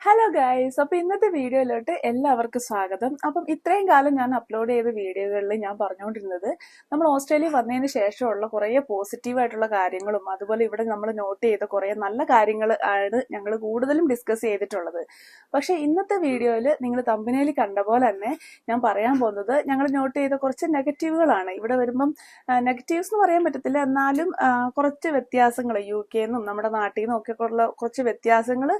Hello guys അപ്പോൾ ഇന്നത്തെ വീഡിയോയിലോട്ട് എല്ലാവർക്കും സ്വാഗതം. അപ്പം ഇത്രയും കാലം ഞാൻ അപ്ലോഡ് ചെയ്ത വീഡിയോകളിൽ ഞാൻ പറഞ്ഞുകൊണ്ടിരുന്നത് നമ്മൾ ഓസ്ട്രേലിയ വന്നതിന് ശേഷമുള്ള കുറേ പോസിറ്റീവായിട്ടുള്ള കാര്യങ്ങളും അതുപോലെ ഇവിടെ നമ്മൾ നോട്ട് ചെയ്ത കുറേ നല്ല കാര്യങ്ങൾ ആണ് ഞങ്ങൾ കൂടുതലും ഡിസ്കസ് ചെയ്തിട്ടുള്ളത്. പക്ഷേ ഇന്നത്തെ വീഡിയോയിൽ നിങ്ങൾ തമ്പനയിൽ കണ്ട പോലെ തന്നെ ഞാൻ പറയാൻ പോകുന്നത് ഞങ്ങൾ നോട്ട് ചെയ്ത കുറച്ച് നെഗറ്റീവുകളാണ് ഇവിടെ വരുമ്പം നെഗറ്റീവ്സ് എന്ന് പറയാൻ പറ്റത്തില്ല. എന്നാലും കുറച്ച് വ്യത്യാസങ്ങൾ യു കെ നിന്നും നമ്മുടെ നാട്ടിൽ നിന്നും ഒക്കെ ഉള്ള കുറച്ച് വ്യത്യാസങ്ങൾ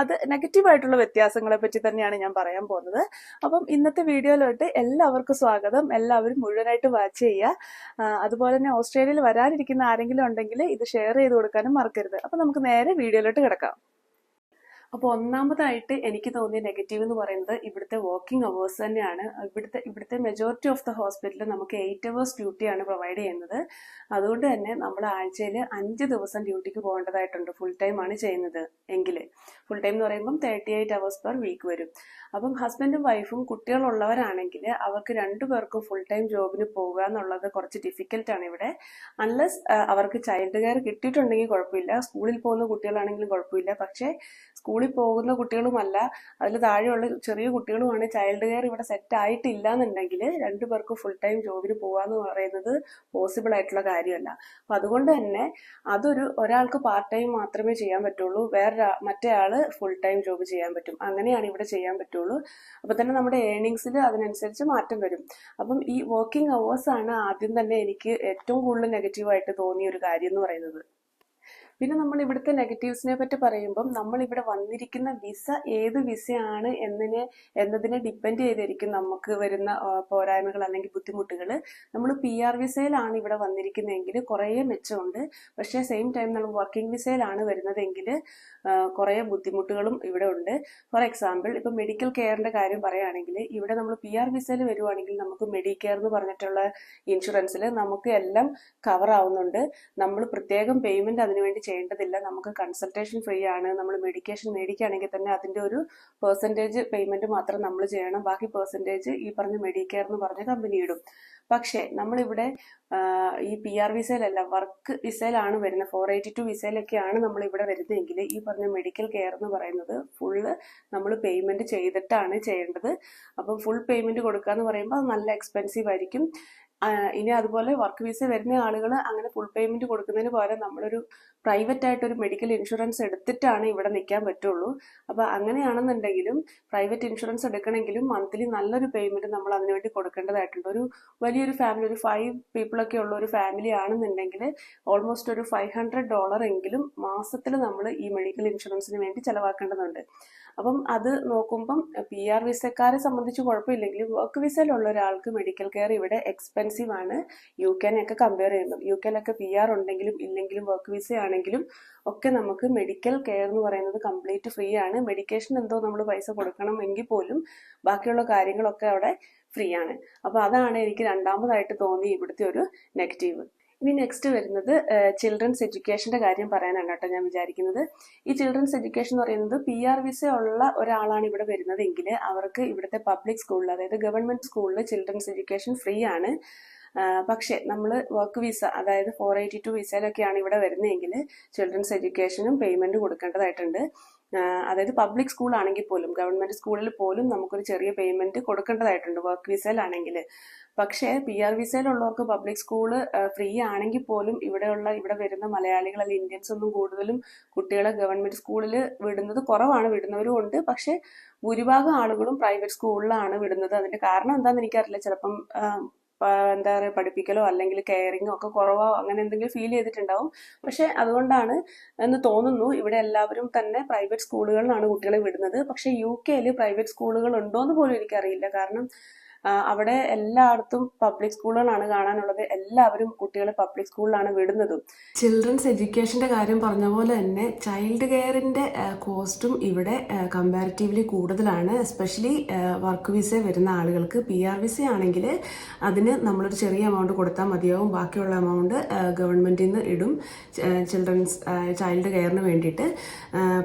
അത് നെഗറ്റീവ് ആയിട്ടുള്ള വ്യത്യാസങ്ങളെ പറ്റി തന്നെയാണ് ഞാൻ പറയാൻ പോകുന്നത്. അപ്പം ഇന്നത്തെ വീഡിയോയിലോട്ട് എല്ലാവർക്കും സ്വാഗതം. എല്ലാവരും മുഴുവനായിട്ട് വാച്ച് ചെയ്യുക. അതുപോലെ തന്നെ ഓസ്ട്രേലിയയിൽ വരാനിരിക്കുന്ന ആരെങ്കിലും ഉണ്ടെങ്കിൽ ഇത് ഷെയർ ചെയ്ത് കൊടുക്കാനും മറക്കരുത്. അപ്പം നമുക്ക് നേരെ വീഡിയോയിലോട്ട് കിടക്കാം. അപ്പോൾ ഒന്നാമതായിട്ട് എനിക്ക് തോന്നിയ നെഗറ്റീവ് എന്ന് പറയുന്നത് ഇവിടുത്തെ വർക്കിംഗ് അവേഴ്സ് തന്നെയാണ്. ഇവിടുത്തെ ഇവിടുത്തെ മെജോറിറ്റി ഓഫ് ദ ഹോസ്പിറ്റലിൽ നമുക്ക് എയ്റ്റ് അവേഴ്സ് ഡ്യൂട്ടിയാണ് പ്രൊവൈഡ് ചെയ്യുന്നത്. അതുകൊണ്ട് തന്നെ നമ്മൾ ആഴ്ചയിൽ അഞ്ച് ദിവസം ഡ്യൂട്ടിക്ക് പോകേണ്ടതായിട്ടുണ്ട് ഫുൾ ടൈം ആണ് ചെയ്യുന്നത് എങ്കിൽ ഫുൾ ടൈം എന്ന് പറയുമ്പം thirty eight hours per week വരും. അപ്പം ഹസ്ബൻഡും വൈഫും കുട്ടികളുള്ളവരാണെങ്കിൽ അവർക്ക് രണ്ടു പേർക്കും ഫുൾ ടൈം ജോബിന് പോകുക എന്നുള്ളത് കുറച്ച് ഡിഫിക്കൽട്ട് ആണ് ഇവിടെ. അൺലെസ് അവർക്ക് ചൈൽഡ് കെയർ കിട്ടിയിട്ടുണ്ടെങ്കിൽ കുഴപ്പമില്ല. സ്കൂളിൽ പോകുന്ന കുട്ടികളാണെങ്കിലും കുഴപ്പമില്ല. പക്ഷേ സ്കൂളിൽ പോകുന്ന കുട്ടികളുമല്ല. അതിൽ താഴെയുള്ള ചെറിയ കുട്ടികളുമാണ് ചൈൽഡ് കെയർ ഇവിടെ സെറ്റ് ആയിട്ടില്ല എന്നുണ്ടെങ്കിൽ രണ്ടു പേർക്കും ഫുൾ ടൈം ജോബിന് പോകാന്ന് പറയുന്നത് പോസിബിൾ ആയിട്ടുള്ള കാര്യമല്ല. അപ്പം അതുകൊണ്ട് തന്നെ അതൊരു ഒരാൾക്ക് പാർട്ട് ടൈം മാത്രമേ ചെയ്യാൻ പറ്റുള്ളൂ. വേറെ മറ്റേ ആൾ ഫുൾ ടൈം ജോബ് ചെയ്യാൻ പറ്റും. അങ്ങനെയാണ് ഇവിടെ ചെയ്യാൻ പറ്റുള്ളൂ. അപ്പൊ തന്നെ നമ്മുടെ ഏണിങ്സിൽ അതിനനുസരിച്ച് മാറ്റം വരും. അപ്പം ഈ വർക്കിംഗ് അവേഴ്സാണ് ആദ്യം തന്നെ എനിക്ക് ഏറ്റവും കൂടുതൽ നെഗറ്റീവായിട്ട് തോന്നിയ ഒരു കാര്യം എന്ന് പറയുന്നത്. പിന്നെ നമ്മൾ ഇവിടുത്തെ നെഗറ്റീവ്സിനെ പറ്റി പറയുമ്പം നമ്മൾ ഇവിടെ വന്നിരിക്കുന്ന വിസ ഏത് വിസയാണ് എന്നതിനെ എന്നതിനെ ഡിപ്പെൻഡ് ചെയ്തിരിക്കും നമുക്ക് വരുന്ന പോരായ്മകൾ അല്ലെങ്കിൽ ബുദ്ധിമുട്ടുകൾ. നമ്മൾ പി ആർ വിസയിലാണ് ഇവിടെ വന്നിരിക്കുന്നതെങ്കിൽ കുറേ മെച്ചമുണ്ട്. പക്ഷേ സെയിം ടൈം നമ്മൾ വർക്കിംഗ് വിസയിലാണ് വരുന്നതെങ്കിൽ കുറേ ബുദ്ധിമുട്ടുകളും ഇവിടെ ഉണ്ട്. ഫോർ എക്സാമ്പിൾ ഇപ്പം മെഡിക്കൽ കെയറിന്റെ കാര്യം പറയുകയാണെങ്കിൽ ഇവിടെ നമ്മൾ പി ആർ വിസയിൽ വരുവാണെങ്കിൽ നമുക്ക് മെഡിക്കെയർ എന്ന് പറഞ്ഞിട്ടുള്ള ഇൻഷുറൻസിൽ നമുക്ക് എല്ലാം കവർ ആവുന്നുണ്ട്. നമ്മൾ പ്രത്യേകം പേയ്മെന്റ് അതിനുവേണ്ടി ചെയ്യേണ്ടതില്ല. നമുക്ക് കൺസൾട്ടേഷൻ ഫ്രീ ആണ്. നമ്മൾ മെഡിക്കേഷൻ മേടിക്കുകയാണെങ്കിൽ തന്നെ അതിന്റെ ഒരു പെർസെന്റേജ് പേയ്മെന്റ് മാത്രം നമ്മൾ ചെയ്യണം. ബാക്കി പെർസെന്റേജ് ഈ പറഞ്ഞ മെഡിക്കെയർ എന്ന് പറഞ്ഞ കമ്പനി ഇടും. പക്ഷേ നമ്മളിവിടെ ഈ പി ആർ വിസയിലല്ല വർക്ക് വിസയിലാണ് വരുന്നത്. ഫോർ എയ്റ്റി ടു വിസയിലൊക്കെയാണ് നമ്മൾ ഇവിടെ വരുന്നതെങ്കിൽ ഈ പറഞ്ഞ മെഡിക്കൽ കെയർ എന്ന് പറയുന്നത് ഫുള്ള് നമ്മൾ പേയ്മെന്റ് ചെയ്തിട്ടാണ് ചെയ്യേണ്ടത്. അപ്പം ഫുൾ പേയ്മെന്റ് കൊടുക്കുക എന്ന് പറയുമ്പോൾ നല്ല എക്സ്പെൻസീവ് ആയിരിക്കും. ഇനി അതുപോലെ വർക്ക് വിസ വരുന്ന ആളുകൾ അങ്ങനെ ഫുൾ പേയ്മെന്റ് കൊടുക്കുന്നതിന് പകരം നമ്മളൊരു പ്രൈവറ്റ് ആയിട്ടൊരു മെഡിക്കൽ ഇൻഷുറൻസ് എടുത്തിട്ടാണ് ഇവിടെ നിൽക്കാൻ പറ്റുള്ളൂ. അപ്പോൾ അങ്ങനെയാണെന്നുണ്ടെങ്കിലും പ്രൈവറ്റ് ഇൻഷുറൻസ് എടുക്കണമെങ്കിലും മന്ത്ലി നല്ലൊരു പേയ്മെന്റ് നമ്മൾ അതിനുവേണ്ടി കൊടുക്കേണ്ടതായിട്ടുണ്ട്. ഒരു വലിയൊരു ഫാമിലി ഒരു ഫൈവ് പീപ്പിളൊക്കെ ഉള്ള ഒരു ഫാമിലി ആണെന്നുണ്ടെങ്കിൽ ഓൾമോസ്റ്റ് ഒരു ഫൈവ് ഹൺഡ്രഡ് ഡോളർ എങ്കിലും മാസത്തിൽ നമ്മൾ ഈ മെഡിക്കൽ ഇൻഷുറൻസിന് വേണ്ടി ചെലവാക്കേണ്ടതുണ്ട്. അപ്പം അത് നോക്കുമ്പം പി ആർ വിസക്കാരെ സംബന്ധിച്ച് കുഴപ്പമില്ലെങ്കിലും വർക്ക് വിസയിലുള്ള ഒരാൾക്ക് മെഡിക്കൽ കെയർ ഇവിടെ എക്സ്പെൻസീവ് ആണ്. യു ഒക്കെ കമ്പയർ ചെയ്യുന്നത് യു കെയിലൊക്കെ പി ആർ ഉണ്ടെങ്കിലും ഇല്ലെങ്കിലും വർക്ക് വിസ ആണെങ്കിലും ഒക്കെ നമുക്ക് മെഡിക്കൽ കെയർ എന്ന് പറയുന്നത് കംപ്ലീറ്റ് ഫ്രീ ആണ്. മെഡിക്കേഷൻ എന്തോ നമ്മൾ പൈസ കൊടുക്കണം എങ്കിൽ പോലും ബാക്കിയുള്ള കാര്യങ്ങളൊക്കെ അവിടെ ഫ്രീ ആണ്. അപ്പോൾ അതാണ് എനിക്ക് രണ്ടാമതായിട്ട് തോന്നി ഇവിടുത്തെ ഒരു നെഗറ്റീവ് ഇനി നെക്സ്റ്റ് വരുന്നത് ചിൽഡ്രൻസ് എഡ്യൂക്കേഷന്റെ കാര്യം പറയാനാണ് കേട്ടോ ഞാൻ വിചാരിക്കുന്നത്. ഈ ചിൽഡ്രൻസ് എഡ്യൂക്കേഷൻ എന്ന് പറയുന്നത് പി ആർ വിസ ഉള്ള ഒരാളാണ് ഇവിടെ വരുന്നതെങ്കിൽ അവർക്ക് ഇവിടുത്തെ പബ്ലിക് സ്കൂളിൽ അതായത് ഗവൺമെന്റ് സ്കൂളിൽ ചിൽഡ്രൻസ് എഡ്യൂക്കേഷൻ ഫ്രീ ആണ്. പക്ഷേ നമ്മൾ വർക്ക് വിസ അതായത് ഫോർ എയ്റ്റി ടു വിസയിലൊക്കെയാണ് ഇവിടെ വരുന്നതെങ്കിൽ ചിൽഡ്രൻസ് എഡ്യൂക്കേഷനും പേയ്മെന്റ് കൊടുക്കേണ്ടതായിട്ടുണ്ട്. അതായത് പബ്ലിക് സ്കൂൾ ആണെങ്കിൽ പോലും ഗവൺമെന്റ് സ്കൂളിൽ പോലും നമുക്കൊരു ചെറിയ പേയ്മെന്റ് കൊടുക്കേണ്ടതായിട്ടുണ്ട് വർക്ക് വിസയിലാണെങ്കിൽ പക്ഷേ പി ആർ വിസയിലുള്ളവർക്ക് പബ്ലിക് സ്കൂൾ ഫ്രീ ആണെങ്കിൽ പോലും ഇവിടെയുള്ള ഇവിടെ വരുന്ന മലയാളികൾ അല്ലെങ്കിൽ ഇന്ത്യൻസ് ഒന്നും കൂടുതലും കുട്ടികളെ ഗവൺമെന്റ് സ്കൂളിൽ വിടുന്നത് കുറവാണ് വിടുന്നവരും ഉണ്ട്. പക്ഷേ ഭൂരിഭാഗം ആളുകളും പ്രൈവറ്റ് സ്കൂളിലാണ് വിടുന്നത്. അതിന്റെ കാരണം എന്താണെന്ന് എനിക്കറിയില്ല. ചിലപ്പം എന്താ പറയുക പഠിപ്പിക്കലോ അല്ലെങ്കിൽ കെയറിങ്ങോ ഒക്കെ കുറവോ അങ്ങനെ എന്തെങ്കിലും ഫീൽ ചെയ്തിട്ടുണ്ടാവും. പക്ഷെ അതുകൊണ്ടാണ് എന്ന് തോന്നുന്നു ഇവിടെ എല്ലാവരും തന്നെ പ്രൈവറ്റ് സ്കൂളുകളിലാണ് കുട്ടികളെ വിടുന്നത്. പക്ഷെ യു കെയിൽ പ്രൈവറ്റ് സ്കൂളുകൾ ഉണ്ടോ എന്ന് പോലും എനിക്കറിയില്ല. കാരണം അവിടെ എല്ലായിടത്തും പബ്ലിക് സ്കൂളുകളാണ് കാണാനുള്ളത്. എല്ലാവരും കുട്ടികളെ പബ്ലിക് സ്കൂളിലാണ് വിടുന്നതും. ചിൽഡ്രൻസ് എഡ്യൂക്കേഷന്റെ കാര്യം പറഞ്ഞ പോലെ തന്നെ ചൈൽഡ് കെയറിന്റെ കോസ്റ്റും ഇവിടെ കമ്പാരിറ്റീവ്ലി കൂടുതലാണ്. എസ്പെഷ്യലി വർക്ക് വിസ വരുന്ന ആളുകൾക്ക് പി ആർ വിസ ആണെങ്കിൽ അതിന് നമ്മളൊരു ചെറിയ എമൗണ്ട് കൊടുത്താൽ മതിയാവും. ബാക്കിയുള്ള എമൗണ്ട് ഗവൺമെന്റിൽ നിന്ന് ഇടും ചിൽഡ്രൻസ് ചൈൽഡ് കെയറിന് വേണ്ടിയിട്ട്.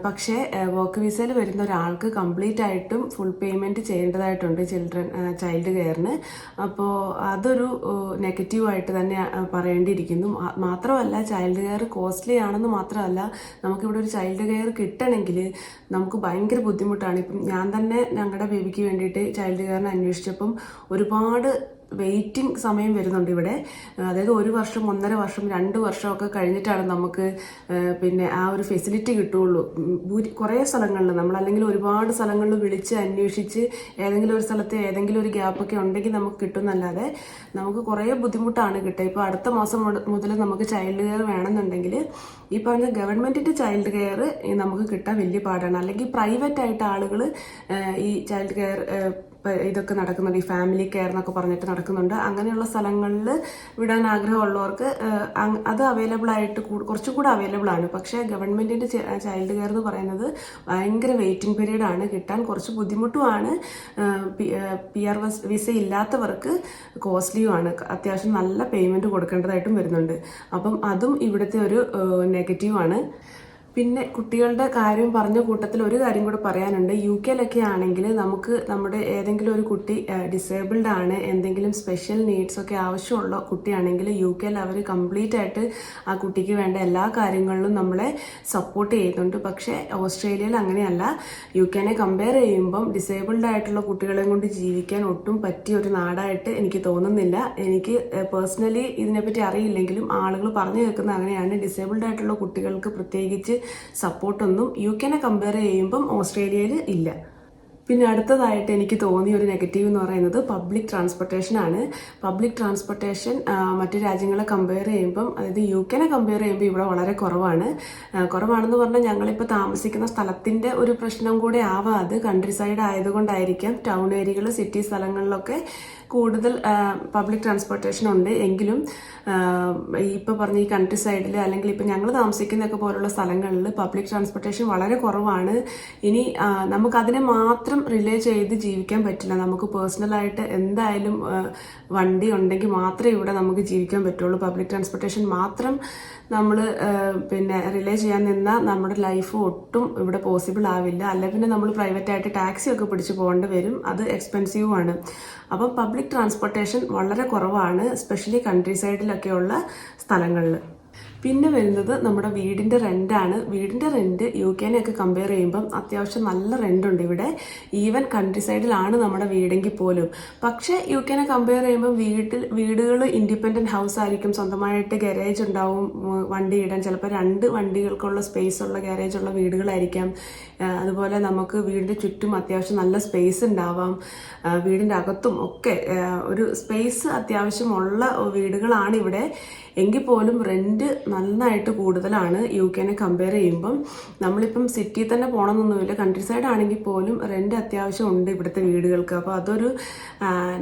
പക്ഷേ വർക്ക് വിസയിൽ വരുന്ന ഒരാൾക്ക് കംപ്ലീറ്റ് ആയിട്ടും ഫുൾ പേയ്മെന്റ് ചെയ്യേണ്ടതായിട്ടുണ്ട് ചിൽഡ്രൻ ചൈൽഡ് ചൈൽഡ് കെയറിന്. അപ്പോൾ അതൊരു നെഗറ്റീവായിട്ട് തന്നെ പറയേണ്ടിയിരിക്കുന്നു. മാത്രമല്ല ചൈൽഡ് കെയർ കോസ്റ്റ്ലി ആണെന്ന് മാത്രമല്ല നമുക്കിവിടെ ഒരു ചൈൽഡ് കെയർ കിട്ടണമെങ്കിൽ നമുക്ക് ഭയങ്കര ബുദ്ധിമുട്ടാണ്. ഇപ്പം ഞാൻ തന്നെ ഞങ്ങളുടെ ബേബിക്ക് വേണ്ടിയിട്ട് ചൈൽഡ് കെയറിന് അന്വേഷിച്ചപ്പം ഒരുപാട് വെയിറ്റിംഗ് സമയം വരുന്നുണ്ട് ഇവിടെ. അതായത് ഒരു വർഷം ഒന്നര വർഷം രണ്ട് വർഷമൊക്കെ കഴിഞ്ഞിട്ടാണ് നമുക്ക് പിന്നെ ആ ഒരു ഫെസിലിറ്റി കിട്ടുകയുള്ളൂ. ഭൂരി- കുറേ സ്ഥലങ്ങളിൽ നമ്മൾ അല്ലെങ്കിൽ ഒരുപാട് സ്ഥലങ്ങളിൽ വിളിച്ച് അന്വേഷിച്ച് ഏതെങ്കിലും ഒരു സ്ഥലത്ത് ഏതെങ്കിലും ഒരു ഗ്യാപ്പൊക്കെ ഉണ്ടെങ്കിൽ നമുക്ക് കിട്ടുന്നല്ലാതെ നമുക്ക് കുറേ ബുദ്ധിമുട്ടാണ് കിട്ടുക. ഇപ്പോൾ അടുത്ത മാസം മുതൽ നമുക്ക് ചൈൽഡ് കെയർ വേണമെന്നുണ്ടെങ്കിൽ ഈ പറഞ്ഞ ഗവൺമെന്റിന്റെ ചൈൽഡ് കെയർ നമുക്ക് കിട്ടാൻ വലിയ പാടാണ്. അല്ലെങ്കിൽ പ്രൈവറ്റ് ആയിട്ട് ആളുകൾ ഈ ചൈൽഡ് കെയർ ഇതൊക്കെ നടക്കുന്നുണ്ട്. ഈ ഫാമിലി കെയർ എന്നൊക്കെ പറഞ്ഞിട്ട് നടക്കുന്നുണ്ട്. അങ്ങനെയുള്ള സ്ഥലങ്ങളിൽ വിടാൻ ആഗ്രഹമുള്ളവർക്ക് അത് അവൈലബിൾ ആയിട്ട് കുറച്ചും കൂടെ അവൈലബിൾ ആണ്. പക്ഷേ ഗവൺമെന്റിന്റെ ചൈൽഡ് കെയർ എന്ന് പറയുന്നത് ഭയങ്കര വെയിറ്റിംഗ് പീരീഡ് ആണ്. കിട്ടാൻ കുറച്ച് ബുദ്ധിമുട്ടുമാണ്. പി ആർ വിസ ഇല്ലാത്തവർക്ക് കോസ്റ്റ്ലിയുമാണ് അത്യാവശ്യം നല്ല പേയ്മെന്റ് കൊടുക്കേണ്ടതായിട്ടും വരുന്നുണ്ട്. അപ്പം അതും ഇവിടുത്തെ ഒരു നെഗറ്റീവാണ് പിന്നെ കുട്ടികളുടെ കാര്യം പറഞ്ഞ കൂട്ടത്തിൽ ഒരു കാര്യം കൂടെ പറയാനുണ്ട്. യു കെയിലൊക്കെ ആണെങ്കിൽ നമുക്ക് നമ്മുടെ ഏതെങ്കിലും ഒരു കുട്ടി ഡിസേബിൾഡ് ആണ് എന്തെങ്കിലും സ്പെഷ്യൽ നീഡ്സ് ഒക്കെ ആവശ്യമുള്ള കുട്ടിയാണെങ്കിൽ യു കെയിൽ അവർ കംപ്ലീറ്റ് ആയിട്ട് ആ കുട്ടിക്ക് വേണ്ട എല്ലാ കാര്യങ്ങളിലും നമ്മളെ സപ്പോർട്ട് ചെയ്യുന്നുണ്ട്. പക്ഷേ ഓസ്ട്രേലിയയിൽ അങ്ങനെയല്ല. യു കെനെ കമ്പയർ ചെയ്യുമ്പം ഡിസേബിൾഡ് ആയിട്ടുള്ള കുട്ടികളെ കൊണ്ട് ജീവിക്കാൻ ഒട്ടും പറ്റിയ ഒരു നാടായിട്ട് എനിക്ക് തോന്നുന്നില്ല. എനിക്ക് പേഴ്സണലി ഇതിനെപ്പറ്റി അറിയില്ലെങ്കിലും ആളുകൾ പറഞ്ഞു കേൾക്കുന്ന അങ്ങനെയാണ്. ഡിസേബിൾഡ് ആയിട്ടുള്ള കുട്ടികൾക്ക് പ്രത്യേകിച്ച് സപ്പോർട്ടൊന്നും യു കെനെ കമ്പയർ ചെയ്യുമ്പം ഓസ്ട്രേലിയയിൽ ഇല്ല. പിന്നെ അടുത്തതായിട്ട് എനിക്ക് തോന്നിയ ഒരു നെഗറ്റീവ് എന്ന് പറയുന്നത് പബ്ലിക് ട്രാൻസ്പോർട്ടേഷൻ ആണ്. പബ്ലിക് ട്രാൻസ്പോർട്ടേഷൻ മറ്റു രാജ്യങ്ങളെ കമ്പയർ ചെയ്യുമ്പം അതായത് യു കെനെ കമ്പയർ ചെയ്യുമ്പോൾ ഇവിടെ വളരെ കുറവാണ്. കുറവാണെന്ന് പറഞ്ഞാൽ ഞങ്ങളിപ്പോൾ താമസിക്കുന്ന സ്ഥലത്തിന്റെ ഒരു പ്രശ്നം കൂടെ ആവാം. അത് കൺട്രി സൈഡ് ആയതുകൊണ്ടായിരിക്കാം. ടൗൺ ഏരിയകൾ സിറ്റി സ്ഥലങ്ങളിലൊക്കെ കൂടുതൽ പബ്ലിക് ട്രാൻസ്പോർട്ടേഷൻ ഉണ്ട്. എങ്കിലും ഇപ്പോൾ പറഞ്ഞ ഈ കൺട്രി സൈഡിൽ അല്ലെങ്കിൽ ഇപ്പോൾ ഞങ്ങൾ താമസിക്കുന്നതൊക്കെ പോലുള്ള സ്ഥലങ്ങളിൽ പബ്ലിക് ട്രാൻസ്പോർട്ടേഷൻ വളരെ കുറവാണ്. ഇനി നമുക്ക് നമുക്കതിനെ മാത്രം റിലേ ചെയ്ത് ജീവിക്കാൻ പറ്റില്ല. നമുക്ക് പേഴ്സണലായിട്ട് എന്തായാലും വണ്ടി ഉണ്ടെങ്കിൽ മാത്രമേ ഇവിടെ നമുക്ക് ജീവിക്കാൻ പറ്റുള്ളൂ. പബ്ലിക് ട്രാൻസ്പോർട്ടേഷൻ മാത്രം നമ്മൾ പിന്നെ റിലേ ചെയ്യാൻ നിന്നാൽ നമ്മുടെ ലൈഫ് ഒട്ടും ഇവിടെ പോസിബിൾ ആവില്ല. അല്ല പിന്നെ നമ്മൾ പ്രൈവറ്റ് ആയിട്ട് ടാക്സി ഒക്കെ പിടിച്ച് പോകേണ്ടി വരും. അത് എക്സ്പെൻസീവ് ആണ്. അപ്പം പബ്ലിക് ട്രാൻസ്പോർട്ടേഷൻ വളരെ കുറവാണ് സ്പെഷ്യലി കൺട്രി സൈഡിലൊക്കെയുള്ള സ്ഥലങ്ങളിൽ പിന്നെ വരുന്നത് നമ്മുടെ വീടിന്റെ റെന്റാണ് വീടിന്റെ റെന്റ് യു കെനെയൊക്കെ കമ്പയർ ചെയ്യുമ്പം അത്യാവശ്യം നല്ല റെന്റ് ഉണ്ട് ഇവിടെ. ഈവൻ കൺട്രി സൈഡിലാണ് നമ്മുടെ വീടെങ്കിൽ പോലും. പക്ഷേ യു കെനെ കമ്പയർ ചെയ്യുമ്പം വീട്ടിൽ വീടുകൾ ഇൻഡിപെൻഡന്റ് ഹൗസ് ആയിരിക്കും. സ്വന്തമായിട്ട് ഗാരേജ് ഉണ്ടാവും വണ്ടി ഇടാൻ. ചിലപ്പോൾ രണ്ട് വണ്ടികൾക്കുള്ള സ്പേസ് ഉള്ള ഗാരേജ് ഉള്ള വീടുകളായിരിക്കാം. അതുപോലെ നമുക്ക് വീടിന്റെ ചുറ്റും അത്യാവശ്യം നല്ല സ്പേസ് ഉണ്ടാവാം. വീടിന്റെ അകത്തും ഒക്കെ ഒരു സ്പേസ് അത്യാവശ്യമുള്ള വീടുകളാണ് ഇവിടെ. എങ്കിൽ പോലും റെന്റ് നന്നായിട്ട് കൂടുതലാണ് യു കെനെ കമ്പയർ ചെയ്യുമ്പം. നമ്മളിപ്പം സിറ്റിയിൽ തന്നെ പോകണമെന്നൊന്നുമില്ല കൺട്രി സൈഡ് ആണെങ്കിൽ പോലും റെന്റ് അത്യാവശ്യം ഉണ്ട് ഇവിടുത്തെ വീടുകൾക്ക്. അപ്പോൾ അതൊരു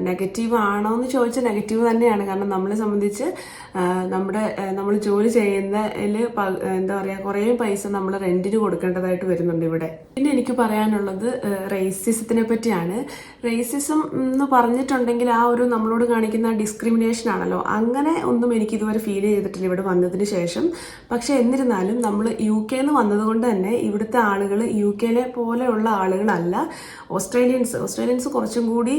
നെഗറ്റീവ് ആണോ എന്ന് ചോദിച്ചാൽ നെഗറ്റീവ് തന്നെയാണ്. കാരണം നമ്മളെ സംബന്ധിച്ച് നമ്മുടെ നമ്മൾ ജോലി ചെയ്യുന്നതിൽ എന്താ പറയുക കുറേ പൈസ നമ്മൾ റെന്റിന് കൊടുക്കേണ്ടതായിട്ട് വരുന്നുണ്ട് ഇവിടെ. പിന്നെ എനിക്ക് പറയാനുള്ളത് റേസിസത്തിനെ പറ്റിയാണ്. റേസിസം എന്ന് പറഞ്ഞിട്ടുണ്ടെങ്കിൽ ആ ഒരു നമ്മളോട് കാണിക്കുന്ന ഡിസ്ക്രിമിനേഷൻ ആണല്ലോ. അങ്ങനെ ഒന്നും എനിക്ക് ഇതുവരെ ഫീൽ ചെയ്തിട്ടില്ല ഇവിടെ വന്നതിന് ശേഷം. പക്ഷെ എന്നിരുന്നാലും നമ്മൾ യു കെന്ന് വന്നതുകൊണ്ട് തന്നെ ഇവിടുത്തെ ആളുകൾ യു കെയിലെ പോലെയുള്ള ആളുകളല്ല. ഓസ്ട്രേലിയൻസ് ഓസ്ട്രേലിയൻസ് കുറച്ചും കൂടി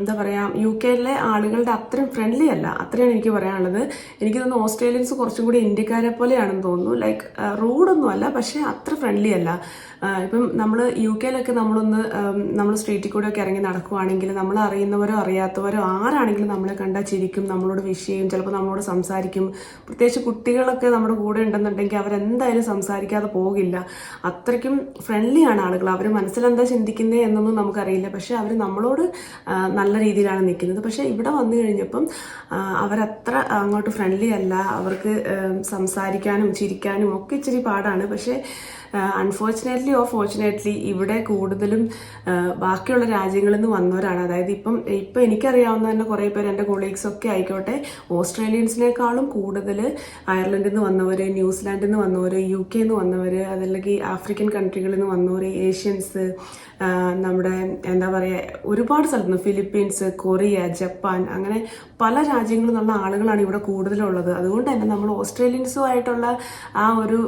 എന്താ പറയുക യു കെയിലെ ആളുകളുടെ അത്രയും ഫ്രണ്ട്ലി അല്ല. അത്രയാണ് എനിക്ക് പറയാനുള്ളത്. എനിക്ക് തോന്നുന്നു ഓസ്ട്രേലിയൻസ് കുറച്ചും കൂടി ഇന്ത്യക്കാരെ പോലെയാണെന്ന് തോന്നുന്നു. ലൈക്ക് റൂഡൊന്നും അല്ല പക്ഷേ അത്ര ഫ്രണ്ട്ലി അല്ല. ഇപ്പം നമ്മൾ യു കെയിലൊക്കെ നമ്മളൊന്ന് നമ്മൾ സ്ട്രീറ്റിൽ കൂടെ ഒക്കെ ഇറങ്ങി നടക്കുവാണെങ്കിൽ നമ്മൾ അറിയുന്നവരോ അറിയാത്തവരോ ആരാണെങ്കിലും നമ്മളെ കണ്ടാൽ ചിരിക്കും നമ്മളോട് വിഷ് ചെയ്യും ചിലപ്പോൾ നമ്മളോട് സംസാരിക്കും. പ്രത്യേകിച്ച് കുട്ടികളൊക്കെ നമ്മുടെ കൂടെ ഉണ്ടെന്നുണ്ടെങ്കിൽ അവരെന്തായാലും സംസാരിക്കാതെ പോകില്ല. അത്രയ്ക്കും ഫ്രണ്ട്ലിയാണ് ആളുകൾ. അവർ മനസ്സിലെന്താ ചിന്തിക്കുന്നത് എന്നൊന്നും നമുക്കറിയില്ല. പക്ഷേ അവർ നമ്മളോട് നല്ല രീതിയിലാണ് നിൽക്കുന്നത്. പക്ഷേ ഇവിടെ വന്നു കഴിഞ്ഞപ്പം അവരത്ര അങ്ങോട്ട് ഫ്രണ്ട്ലി അല്ല. അവർക്ക് സംസാരിക്കാനും ചിരിക്കാനും ഒക്കെ ഇച്ചിരി പാടാണ്. പക്ഷേ അൺഫോർച്ചുനേറ്റ്ലി ഓ ഫോർച്ചുനേറ്റ്ലി ഇവിടെ കൂടുതലും ബാക്കിയുള്ള രാജ്യങ്ങളിൽ നിന്ന് വന്നവരാണ്. അതായത് ഇപ്പം ഇപ്പം എനിക്കറിയാവുന്ന തന്നെ കുറേ പേര് എന്റെ കൊളീഗ്സൊക്കെ ആയിക്കോട്ടെ ഓസ്ട്രേലിയൻസിനേക്കാളും കൂടുതൽ അയർലൻഡിൽ നിന്ന് വന്നവർ ന്യൂസിലാൻഡിൽ നിന്ന് വന്നവർ യു കെയിൽ നിന്ന് വന്നവർ അതല്ലെങ്കിൽ ആഫ്രിക്കൻ കൺട്രികളിൽ നിന്ന് വന്നവർ ഏഷ്യൻസ് നമ്മുടെ എന്താ പറയുക ഒരുപാട് സ്ഥലത്ത് നിന്ന് ഫിലിപ്പീൻസ് കൊറിയ ജപ്പാൻ അങ്ങനെ പല രാജ്യങ്ങളിൽ നിന്നുള്ള ആളുകളാണ് ഇവിടെ കൂടുതലുള്ളത്. അതുകൊണ്ട് തന്നെ നമ്മൾ ഓസ്ട്രേലിയൻസുമായിട്ടുള്ള ആ ഒരു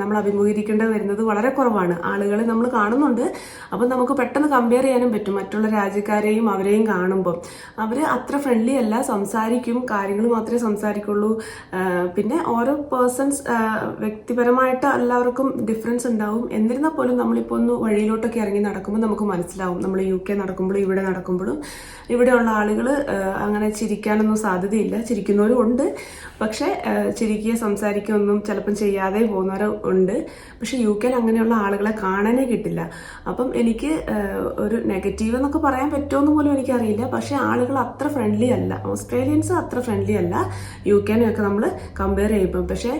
നമ്മൾ അഭിമുഖീകരിക്കേണ്ടി വരുന്നത് വളരെ കുറവാണ്. ആളുകളെ നമ്മൾ കാണുന്നുണ്ട്. അപ്പം നമുക്ക് പെട്ടെന്ന് കമ്പയർ ചെയ്യാനും പറ്റും. മറ്റുള്ള രാജ്യക്കാരെയും അവരെയും കാണുമ്പോൾ അവർ അത്ര ഫ്രണ്ട്ലി അല്ല സംസാരിക്കും കാര്യങ്ങൾ മാത്രമേ സംസാരിക്കുള്ളൂ. പിന്നെ ഓരോ പേഴ്സൺസ് വ്യക്തിപരമായിട്ട് എല്ലാവർക്കും ഡിഫറൻസ് ഉണ്ടാവും. എന്നിരുന്നാൽ പോലും നമ്മളിപ്പോൾ ഒന്ന് വഴിയിലോട്ടൊക്കെ ഇറങ്ങി നടക്കുമ്പോൾ നമുക്ക് മനസ്സിലാവും. നമ്മൾ യു കെ നടക്കുമ്പോഴും ഇവിടെ നടക്കുമ്പോഴും ഇവിടെയുള്ള ആളുകൾ അങ്ങനെ ചിരിക്കാനൊന്നും സാധ്യതയില്ല. ചിരിക്കുന്നവരും ഉണ്ട്. പക്ഷേ ചിരിക്കുക സംസാരിക്കുക ഒന്നും ചിലപ്പം ചെയ്യാതെ പോകുന്നവരും ഉണ്ട്. പക്ഷെ യു കെയിൽ അങ്ങനെയുള്ള ആളുകളെ കാണാനേ കിട്ടില്ല. അപ്പം എനിക്ക് ഒരു നെഗറ്റീവ് എന്നൊക്കെ പറയാൻ പറ്റുമെന്ന് പോലും എനിക്കറിയില്ല. പക്ഷേ ആളുകൾ അത്ര ഫ്രണ്ട്ലി അല്ല. ഓസ്ട്രേലിയൻസ് അത്ര ഫ്രണ്ട്ലി അല്ല. യു കെനെയൊക്കെ നമ്മൾ കമ്പയർ ചെയ്യുമ്പോൾ പക്ഷേ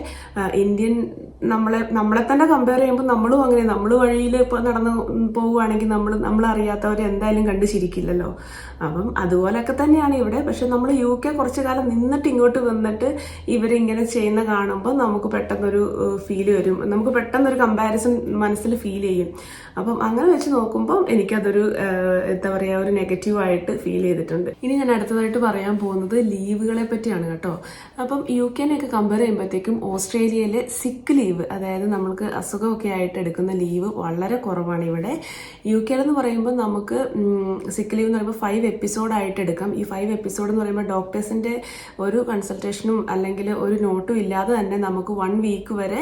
ഇന്ത്യൻ നമ്മളെ നമ്മളെ തന്നെ കമ്പയർ ചെയ്യുമ്പോൾ നമ്മളും അങ്ങനെ നമ്മൾ വഴിയിൽ ഇപ്പോൾ നടന്ന് പോവുകയാണെങ്കിൽ നമ്മൾ നമ്മൾ അറിയാത്തവർ എന്തായാലും കണ്ട് ചിരിക്കില്ലല്ലോ. അപ്പം അതുപോലെയൊക്കെ തന്നെയാണ് ഇവിടെ. പക്ഷെ നമ്മൾ യു കെ കുറച്ച് കാലം നിന്നിട്ട് ഇങ്ങോട്ട് വന്നിട്ട് ഇവരിങ്ങനെ ചെയ്യുന്ന കാണുമ്പോൾ നമുക്ക് പെട്ടെന്നൊരു ഫീൽ വരും. നമുക്ക് പെട്ടെന്നൊരു കമ്പാരിസൺ മനസ്സിൽ ഫീൽ ചെയ്യും. അപ്പം അങ്ങനെ വെച്ച് നോക്കുമ്പോൾ എനിക്കതൊരു എന്താ പറയുക ഒരു നെഗറ്റീവായിട്ട് ഫീൽ ചെയ്തിട്ടുണ്ട്. ഇനി ഞാൻ അടുത്തതായിട്ട് പറയാൻ പോകുന്നത് ലീവുകളെ പറ്റിയാണ് കേട്ടോ. അപ്പം യു കെനെയൊക്കെ കമ്പയർ ചെയ്യുമ്പോഴത്തേക്കും ഓസ്ട്രേലിയയിലെ സിക്ക് ലീവ് അതായത് നമുക്ക് അസുഖമൊക്കെ ആയിട്ട് എടുക്കുന്ന ലീവ് വളരെ കുറവാണ് ഇവിടെ. യു കെയിലെന്ന് പറയുമ്പോൾ നമുക്ക് സിക്ക് ലീവ് എന്ന് പറയുമ്പോൾ ഫൈവ് എപ്പിസോഡായിട്ട് എടുക്കാം. ഈ ഫൈവ് എപ്പിസോഡ് എന്ന് പറയുമ്പോൾ ഡോക്ടേഴ്സിന്റെ ഒരു കൺസൾട്ടേഷനും അല്ലെങ്കിൽ ഒരു നോട്ടും ഇല്ലാതെ തന്നെ നമുക്ക് വൺ വീക്ക് വരെ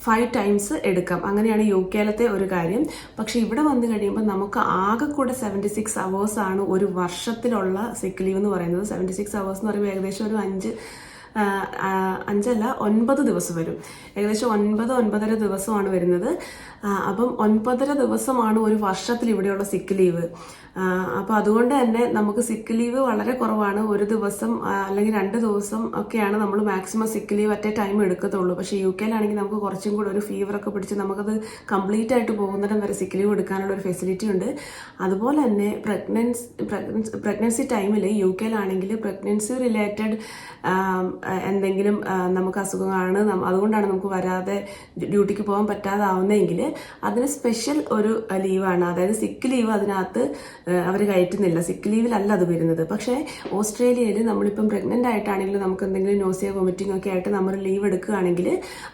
ഫൈവ് ടൈംസ് എടുക്കാം. അങ്ങനെയാണ് യു കെയിലത്തെ ഒരു കാര്യം. പക്ഷെ ഇവിടെ വന്നു കഴിയുമ്പോൾ നമുക്ക് ആകെ കൂടെ സെവന്റി സിക്സ് അവേഴ്സാണ് ഒരു വർഷത്തിലുള്ള സിക്ക് ലീവ് എന്ന് പറയുന്നത്. സെവന്റി സിക്സ് അവേഴ്സ് എന്ന് പറയുമ്പോൾ ഏകദേശം ഒരു അഞ്ച് അഞ്ചല്ല ഒൻപത് ദിവസം വരും. ഏകദേശം ഒൻപത് ഒൻപതര ദിവസമാണ് വരുന്നത്. അപ്പം ഒൻപതര ദിവസമാണ് ഒരു വർഷത്തിൽ ഇവിടെയുള്ള സിക്ക് ലീവ് അപ്പോൾ അതുകൊണ്ട് തന്നെ നമുക്ക് സിക്ക് ലീവ് വളരെ കുറവാണ്. ഒരു ദിവസം അല്ലെങ്കിൽ രണ്ട് ദിവസം ഒക്കെയാണ് നമ്മൾ മാക്സിമം സിക്ക് ലീവ് അറ്റ് ടൈം എടുക്കത്തുള്ളൂ. പക്ഷേ യു കെയിലാണെങ്കിൽ നമുക്ക് കുറച്ചും കൂടെ ഒരു ഫീവറൊക്കെ പിടിച്ച് നമുക്കത് കംപ്ലീറ്റ് ആയിട്ട് പോകുന്നിടം വരെ സിക്ക് ലീവ് എടുക്കാനുള്ള ഒരു ഫെസിലിറ്റി ഉണ്ട്. അതുപോലെ തന്നെ പ്രഗ്നൻസ് പ്രഗ്നൻസി ടൈമിൽ യു കെയിലാണെങ്കിൽ പ്രഗ്നൻസി റിലേറ്റഡ് എന്തെങ്കിലും നമുക്ക് അസുഖമാണ് അതുകൊണ്ടാണ് നമുക്ക് വരാതെ ഡ്യൂട്ടിക്ക് പോകാൻ പറ്റാതാവുന്നതെങ്കിൽ അതിന് സ്പെഷ്യൽ ഒരു ലീവാണ്. അതായത് സിക്ക് ലീവ് അതിനകത്ത് അവർ കയറ്റുന്നില്ല. സിക്ക് ലീവിലല്ല അത് വരുന്നത്. പക്ഷേ ഓസ്ട്രേലിയയിൽ നമ്മളിപ്പം പ്രഗ്നന്റ് ആയിട്ടാണെങ്കിലും നമുക്ക് എന്തെങ്കിലും നോസിയ വോമിറ്റിംഗ് ഒക്കെ ആയിട്ട് നമ്മൾ ലീവ് എടുക്കുകയാണെങ്കിൽ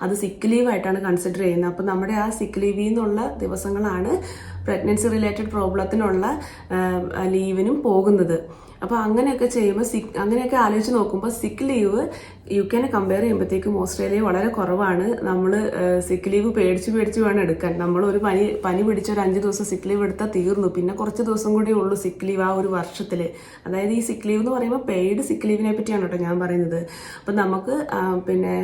അത് സിക്ക് ലീവായിട്ടാണ് കൺസിഡർ ചെയ്യുന്നത്. അപ്പം നമ്മുടെ ആ സിക്ക് ലീവിൽ നിന്നുള്ള ദിവസങ്ങളാണ് പ്രഗ്നൻസി റിലേറ്റഡ് പ്രോബ്ലത്തിനുള്ള ലീവിനും പോകുന്നത്. അപ്പോൾ അങ്ങനെയൊക്കെ ചെയ്യുമ്പോൾ സിക്ക് അങ്ങനെയൊക്കെ ആലോചിച്ച് നോക്കുമ്പോൾ സിക്ക് ലീവ് യു കെനെ കമ്പയർ ചെയ്യുമ്പോഴത്തേക്കും ഓസ്ട്രേലിയ വളരെ കുറവാണ്. നമ്മൾ സിക്ക് ലീവ് പേടിച്ച് പേടിച്ച് വേണം എടുക്കാൻ. നമ്മൾ ഒരു പനി പനി പിടിച്ച ഒരു അഞ്ച് ദിവസം സിക്ക് ലീവ് എടുത്താൽ തീർന്നു. പിന്നെ കുറച്ച് ദിവസം കൂടി ഉള്ളൂ സിക്ക് ലീവ് ആ ഒരു വർഷത്തിൽ അതായത് ഈ സിക്ക് ലീവ് എന്ന് പറയുമ്പോൾ പെയ്ഡ് സിക്ക് ലീവിനെ പറ്റിയാണ് കേട്ടോ ഞാൻ പറയുന്നത്. അപ്പം നമുക്ക് പിന്നെ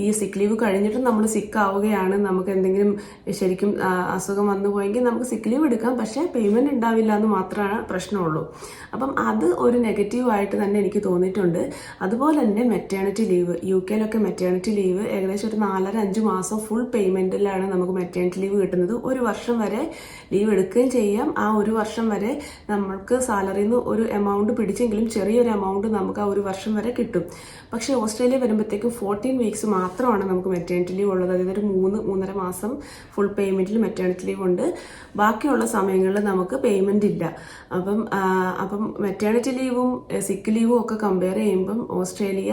ഈ സിക്ക് ലീവ് കഴിഞ്ഞിട്ടും നമ്മൾ സിക്ക് ആവുകയാണ്. നമുക്ക് എന്തെങ്കിലും ശരിക്കും അസുഖം വന്നു പോയെങ്കിൽ നമുക്ക് സിക്ക് ലീവ് എടുക്കാം. പക്ഷേ പേയ്മെന്റ് ഉണ്ടാവില്ല എന്ന് മാത്രമാണ് പ്രശ്നമുള്ളൂ. അപ്പം അത് ഒരു നെഗറ്റീവായിട്ട് തന്നെ എനിക്ക് തോന്നിയിട്ടുണ്ട്. അതുപോലെ തന്നെ മെറ്റേണിറ്റി ലീവ് യു കെയിലൊക്കെ മെറ്റേണിറ്റി ലീവ് ഏകദേശം ഒരു നാലര അഞ്ച് മാസം ഫുൾ പേയ്മെന്റിലാണ് നമുക്ക് മെറ്റേണിറ്റി ലീവ് കിട്ടുന്നത്. ഒരു വർഷം വരെ ലീവ് എടുക്കുകയും ചെയ്യാം. ആ ഒരു വർഷം വരെ നമ്മൾക്ക് സാലറിയിൽ നിന്ന് ഒരു എമൗണ്ട് പിടിച്ചെങ്കിലും ചെറിയൊരു എമൗണ്ട് നമുക്ക് ആ ഒരു വർഷം വരെ കിട്ടും. പക്ഷേ ഓസ്ട്രേലിയ വരുമ്പോഴത്തേക്കും ഫോർട്ടീൻ വീക്സ് മാത്രമാണ് നമുക്ക് മെറ്റേണിറ്റി ലീവ് ഉള്ളത്. അതായത് ഒരു മൂന്ന് മൂന്നര മാസം ഫുൾ പേയ്മെന്റിൽ മെറ്റേണിറ്റി ലീവ് ഉണ്ട്. ബാക്കിയുള്ള സമയങ്ങളിൽ നമുക്ക് പേയ്മെന്റ് ഇല്ല. അപ്പം അപ്പം മെറ്റേണിറ്റി ലീവും സിക്ക് ലീവും ഒക്കെ കമ്പയർ ചെയ്യുമ്പം ഓസ്ട്രേലിയ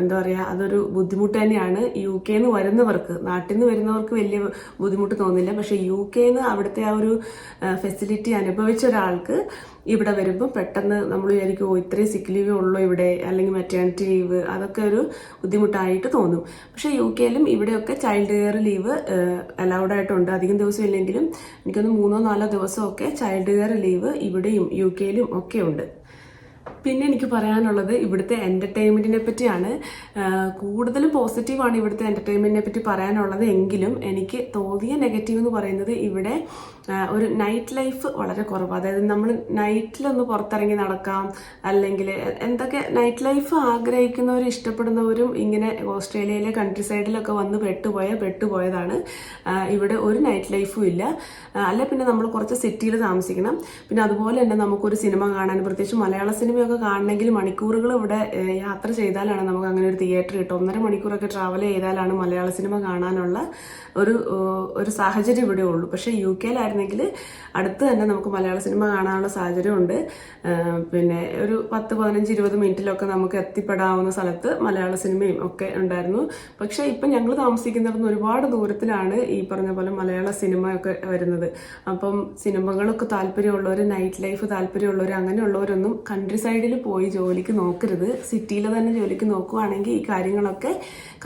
എന്താ പറയുക അതൊരു ബുദ്ധിമുട്ട് തന്നെയാണ്. യു കെ നിന്ന് വരുന്നവർക്ക് നാട്ടിൽ നിന്ന് വരുന്നവർക്ക് വലിയ ബുദ്ധിമുട്ട് തോന്നില്ല. പക്ഷേ യു കെ നിന്ന് അവിടുത്തെ ആ ഒരു ഫെസിലിറ്റി അനുഭവിച്ച ഒരാൾക്ക് ഇവിടെ വരുമ്പോൾ പെട്ടെന്ന് നമ്മൾ വിചാരിക്കും ഓ ഇത്രയും സിക്ക് ലീവേ ഉള്ളൂ ഇവിടെ അല്ലെങ്കിൽ മെറ്റേണിറ്റി ലീവ് അതൊക്കെ ഒരു ബുദ്ധിമുട്ടായിട്ട് തോന്നും. പക്ഷേ യു കെയിലും ഇവിടെയൊക്കെ ചൈൽഡ് കെയർ ലീവ് അലൗഡ് ആയിട്ടുണ്ട്. അധികം ദിവസം ഇല്ലെങ്കിലും എനിക്കൊന്ന് മൂന്നോ നാലോ ദിവസമൊക്കെ ചൈൽഡ് കെയർ ലീവ് ഇവിടെയും യു കെയിലും ഒക്കെ ഉണ്ട്. പിന്നെ എനിക്ക് പറയാനുള്ളത് ഇവിടുത്തെ എന്റർടൈൻമെന്റിനെ പറ്റിയാണ്. കൂടുതലും പോസിറ്റീവാണ് ഇവിടുത്തെ എന്റർടൈൻമെന്റിനെ പറ്റി പറയാനുള്ളത്. എങ്കിലും എനിക്ക് തോന്നിയ നെഗറ്റീവ് എന്ന് പറയുന്നത് ഇവിടെ ഒരു നൈറ്റ് ലൈഫ് വളരെ കുറവ്. അതായത് നമ്മൾ നൈറ്റിലൊന്ന് പുറത്തിറങ്ങി നടക്കാം അല്ലെങ്കിൽ എന്തൊക്കെ നൈറ്റ് ലൈഫ് ആഗ്രഹിക്കുന്നവരും ഇഷ്ടപ്പെടുന്നവരും ഇങ്ങനെ ഓസ്ട്രേലിയയിലെ കൺട്രി സൈഡിലൊക്കെ വന്ന് പെട്ടുപോയ പെട്ടുപോയതാണ്. ഇവിടെ ഒരു നൈറ്റ് ലൈഫും ഇല്ല. അല്ല പിന്നെ നമ്മൾ കുറച്ച് സിറ്റിയിൽ താമസിക്കണം. പിന്നെ അതുപോലെ തന്നെ നമുക്കൊരു സിനിമ കാണാൻ പ്രത്യേകിച്ച് മലയാള സിനിമയൊക്കെ കാണണമെങ്കിൽ മണിക്കൂറുകൾ ഇവിടെ യാത്ര ചെയ്താലാണ് നമുക്ക് അങ്ങനെ ഒരു തിയേറ്റർ കിട്ടും ഒന്നര മണിക്കൂറൊക്കെ ട്രാവൽ ചെയ്താലാണ് മലയാള സിനിമ കാണാനുള്ള ഒരു ഒരു സാഹചര്യം ഇവിടെ ഉള്ളൂ പക്ഷേ യു കെയിലായിരുന്നു ആയിരുന്നെങ്കിൽ അടുത്ത് തന്നെ നമുക്ക് മലയാള സിനിമ കാണാനുള്ള സാഹചര്യമുണ്ട്. പിന്നെ ഒരു പത്ത് പതിനഞ്ച് ഇരുപത് മിനിറ്റിലൊക്കെ നമുക്ക് എത്തിപ്പെടാവുന്ന സ്ഥലത്ത് മലയാള സിനിമയും ഒക്കെ ഉണ്ടായിരുന്നു. പക്ഷേ ഇപ്പം ഞങ്ങൾ താമസിക്കുന്നിടത്തുനിന്ന് ഒരുപാട് ദൂരത്തിലാണ് ഈ പറഞ്ഞ പോലെ മലയാള സിനിമയൊക്കെ വരുന്നത്. അപ്പം സിനിമകളൊക്കെ താല്പര്യമുള്ളവർ നൈറ്റ് ലൈഫ് താല്പര്യമുള്ളവർ അങ്ങനെയുള്ളവരൊന്നും കൺട്രി സൈഡിൽ പോയി ജോലിക്ക് നോക്കരുത്. സിറ്റിയിൽ തന്നെ ജോലിക്ക് നോക്കുവാണെങ്കിൽ ഈ കാര്യങ്ങളൊക്കെ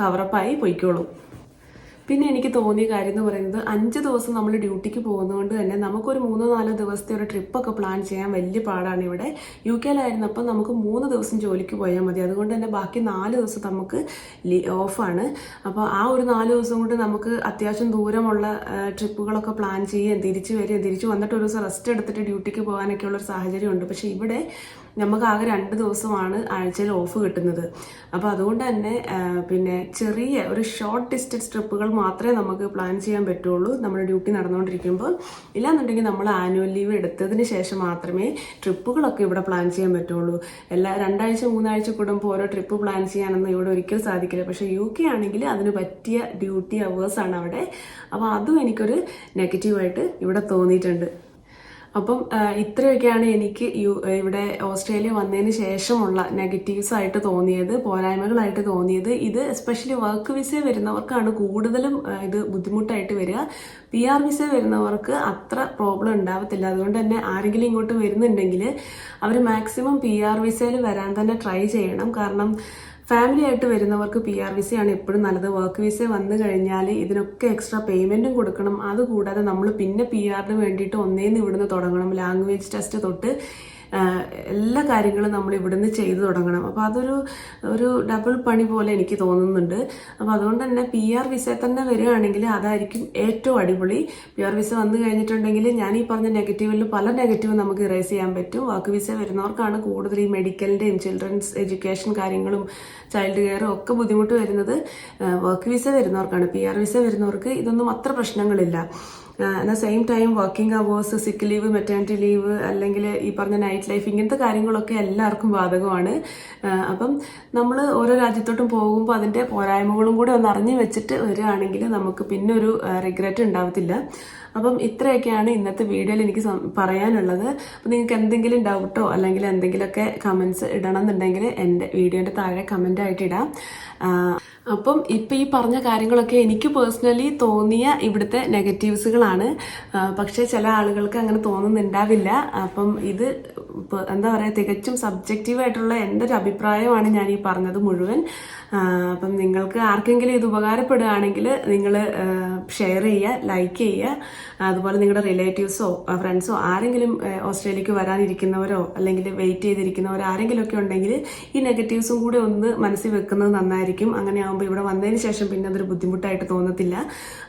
കവറപ്പായി പൊയ്ക്കോളും. പിന്നെ എനിക്ക് തോന്നിയ കാര്യം എന്ന് പറയുന്നത് അഞ്ച് ദിവസം നമ്മൾ ഡ്യൂട്ടിക്ക് പോകുന്നതുകൊണ്ട് തന്നെ നമുക്കൊരു മൂന്നോ നാലോ ദിവസത്തെ ഒരു ട്രിപ്പൊക്കെ പ്ലാൻ ചെയ്യാൻ വലിയ പാടാണ് ഇവിടെ. യു കെയിലായിരുന്നപ്പോൾ നമുക്ക് മൂന്ന് ദിവസം ജോലിക്ക് പോയാൽ മതി. അതുകൊണ്ട് തന്നെ ബാക്കി നാല് ദിവസം നമുക്ക് ഓഫാണ്. അപ്പോൾ ആ ഒരു നാല് ദിവസം കൊണ്ട് നമുക്ക് അത്യാവശ്യം ദൂരമുള്ള ട്രിപ്പുകളൊക്കെ പ്ലാൻ ചെയ്യുകയും തിരിച്ചു വരികയും തിരിച്ചു വന്നിട്ട് ഒരു ദിവസം റെസ്റ്റ് എടുത്തിട്ട് ഡ്യൂട്ടിക്ക് പോകാനൊക്കെ ഉള്ളൊരു സാഹചര്യമുണ്ട് പക്ഷേ ഇവിടെ നമുക്ക് ആകെ രണ്ട് ദിവസമാണ് ആഴ്ചയിൽ ഓഫ് കിട്ടുന്നത്. അപ്പോൾ അതുകൊണ്ട് തന്നെ പിന്നെ ചെറിയ ഒരു ഷോർട്ട് ഡിസ്റ്റൻസ് ട്രിപ്പുകൾ മാത്രമേ നമുക്ക് പ്ലാൻ ചെയ്യാൻ പറ്റുള്ളൂ. നമ്മുടെ ഡ്യൂട്ടി നടന്നുകൊണ്ടിരിക്കുമ്പോൾ. ഇല്ലാന്നുണ്ടെങ്കിൽ നമ്മൾ ആനുവൽ ലീവ് എടുത്തതിന് ശേഷം മാത്രമേ ട്രിപ്പുകളൊക്കെ ഇവിടെ പ്ലാൻ ചെയ്യാൻ പറ്റുള്ളൂ. എല്ലാ രണ്ടാഴ്ച മൂന്നാഴ്ച കൂടുമ്പോൾ ഓരോ ട്രിപ്പ് പ്ലാൻ ചെയ്യാനൊന്നും ഇവിടെ ഒരിക്കലും സാധിക്കില്ല. പക്ഷേ യു കെ ആണെങ്കിൽ അതിന് പറ്റിയ ഡ്യൂട്ടി അവേഴ്സാണ് അവിടെ. അപ്പോൾ അതും എനിക്കൊരു നെഗറ്റീവായിട്ട് ഇവിടെ തോന്നിയിട്ടുണ്ട്. അപ്പം ഇത്രയൊക്കെയാണ് എനിക്ക് യു- ഇവിടെ ഓസ്ട്രേലിയ വന്നതിന് ശേഷമുള്ള നെഗറ്റീവ്സ് ആയിട്ട് തോന്നിയത് പോരായ്മകളായിട്ട് തോന്നിയത്. ഇത് എസ്പെഷ്യലി വർക്ക് വിസ വരുന്നവർക്കാണ് കൂടുതലും ഇത് ബുദ്ധിമുട്ടായിട്ട് വരിക. പി ആർ വിസ വരുന്നവർക്ക് അത്ര പ്രോബ്ലം ഉണ്ടാവത്തില്ല. അതുകൊണ്ട് തന്നെ ആരെങ്കിലും ഇങ്ങോട്ട് വരുന്നുണ്ടെങ്കിൽ അവർ മാക്സിമം പി ആർ വിസയിൽ വരാൻ തന്നെ ട്രൈ ചെയ്യണം. കാരണം ഫാമിലി ആയിട്ട് വരുന്നവർക്ക് പി ആർ വിസയാണ് എപ്പോഴും നല്ലത്. വർക്ക് വിസ വന്നു കഴിഞ്ഞാൽ ഇതിനൊക്കെ എക്സ്ട്രാ പേയ്മെന്റും കൊടുക്കണം. അതുകൂടാതെ നമ്മൾ പിന്നെ പി ആറിന് വേണ്ടിയിട്ട് ഒന്നേന്ന് ഇവിടുന്ന് തുടങ്ങണം. ലാംഗ്വേജ് ടെസ്റ്റ് തൊട്ട് എല്ലാ കാര്യങ്ങളും നമ്മൾ ഇവിടുന്ന് ചെയ്തു തുടങ്ങണം. അപ്പോൾ അതൊരു ഒരു ഡബിൾ പണി പോലെ എനിക്ക് തോന്നുന്നുണ്ട്. അപ്പോൾ അതുകൊണ്ട് തന്നെ പി ആർ വിസ തന്നെ വരികയാണെങ്കിൽ അതായിരിക്കും ഏറ്റവും അടിപൊളി. പി ആർ വിസ വന്നു കഴിഞ്ഞിട്ടുണ്ടെങ്കിൽ ഞാൻ ഈ പറഞ്ഞ നെഗറ്റീവിൽ പല നെഗറ്റീവും നമുക്ക് ഇറേസ് ചെയ്യാൻ പറ്റും. വർക്ക് വിസ വരുന്നവർക്കാണ് കൂടുതൽ ഈ മെഡിക്കലിന്റെയും ചിൽഡ്രൻസ് എഡ്യൂക്കേഷൻ കാര്യങ്ങളും ചൈൽഡ് കെയറും ഒക്കെ ബുദ്ധിമുട്ട് വരുന്നത്. വർക്ക് വിസ വരുന്നവർക്കാണ്. പി ആർ വിസ വരുന്നവർക്ക് ഇതൊന്നും അത്ര പ്രശ്നങ്ങളില്ല. എന്നാൽ same time working hours sick leave maternity leave അല്ലെങ്കിൽ ഈ പറഞ്ഞ നൈറ്റ് ലൈഫ് ഇങ്ങനത്തെ കാര്യങ്ങളൊക്കെ എല്ലാവർക്കും ബാധകമാണ്. അപ്പം നമ്മൾ ഓരോ രാജ്യത്തോട്ടും പോകുമ്പോൾ അതിന്റെ പോരായ്മകളും കൂടെ ഒന്ന് അറിഞ്ഞു വെച്ചിട്ട് വരികയാണെങ്കിൽ നമുക്ക് പിന്നെ ഒരു റിഗ്രറ്റ് ഉണ്ടാവത്തില്ല. അപ്പം ഇത്രയൊക്കെയാണ് ഇന്നത്തെ വീഡിയോയിൽ എനിക്ക് പറയാനുള്ളത്. അപ്പം നിങ്ങൾക്ക് എന്തെങ്കിലും ഡൗട്ടോ അല്ലെങ്കിൽ എന്തെങ്കിലുമൊക്കെ കമൻസ് ഇടണം എന്നുണ്ടെങ്കിൽ എന്റെ വീഡിയോന്റെ താഴെ കമന്റ് ആയിട്ട് ഇടാം. അപ്പം ഇപ്പം ഈ പറഞ്ഞ കാര്യങ്ങളൊക്കെ എനിക്ക് പേഴ്സണലി തോന്നിയ ഇവിടുത്തെ നെഗറ്റീവ്സുകളാണ് പക്ഷേ ചില ആളുകൾക്ക് അങ്ങനെ തോന്നുന്നുണ്ടാവില്ല. അപ്പം ഇത് എന്താ പറയുക തികച്ചും സബ്ജക്റ്റീവായിട്ടുള്ള എന്റെ ഒരു അഭിപ്രായമാണ് ഞാൻ ഈ പറഞ്ഞത് മുഴുവൻ. അപ്പം നിങ്ങൾക്ക് ആർക്കെങ്കിലും ഇത് ഉപകാരപ്പെടുകയാണെങ്കിൽ നിങ്ങൾ ഷെയർ ചെയ്യുക ലൈക്ക് ചെയ്യുക. അതുപോലെ നിങ്ങളുടെ റിലേറ്റീവ്സോ ഫ്രണ്ട്സോ ആരെങ്കിലും ഓസ്ട്രേലിയക്ക് വരാനിരിക്കുന്നവരോ അല്ലെങ്കിൽ വെയിറ്റ് ചെയ്തിരിക്കുന്നവരോ ആരെങ്കിലും ഒക്കെ ഉണ്ടെങ്കിൽ ഈ നെഗറ്റീവ്സും കൂടെ ഒന്ന് മനസ്സിൽ വെക്കുന്നത് നന്നായിരിക്കും. അങ്ങനെ ആകുമ്പോൾ ഇവിടെ വന്നതിന് ശേഷം പിന്നെ അതൊരു ബുദ്ധിമുട്ടായിട്ട് തോന്നത്തില്ല.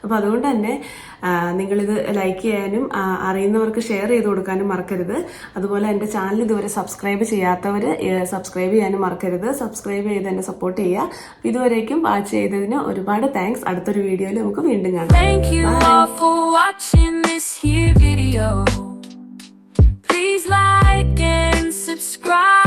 അപ്പോൾ അതുകൊണ്ട് തന്നെ നിങ്ങളിത് ലൈക്ക് ചെയ്യാനും അറിയുന്നവർക്ക് ഷെയർ ചെയ്ത് കൊടുക്കാനും മറക്കരുത്. അതുപോലെ എന്റെ ചാനൽ ഇതുവരെ സബ്സ്ക്രൈബ് ചെയ്യാത്തവർ സബ്സ്ക്രൈബ് ചെയ്യാനും മറക്കരുത്. സബ്സ്ക്രൈബ് ചെയ്ത് എന്നെ സപ്പോർട്ട് ചെയ്യുക. ഇതുവരേക്കും വാച്ച് ചെയ്തതിന് ഒരുപാട് താങ്ക്സ് അടുത്തൊരു വീഡിയോയിൽ നമുക്ക് വീണ്ടും കാണാം. Please like and subscribe.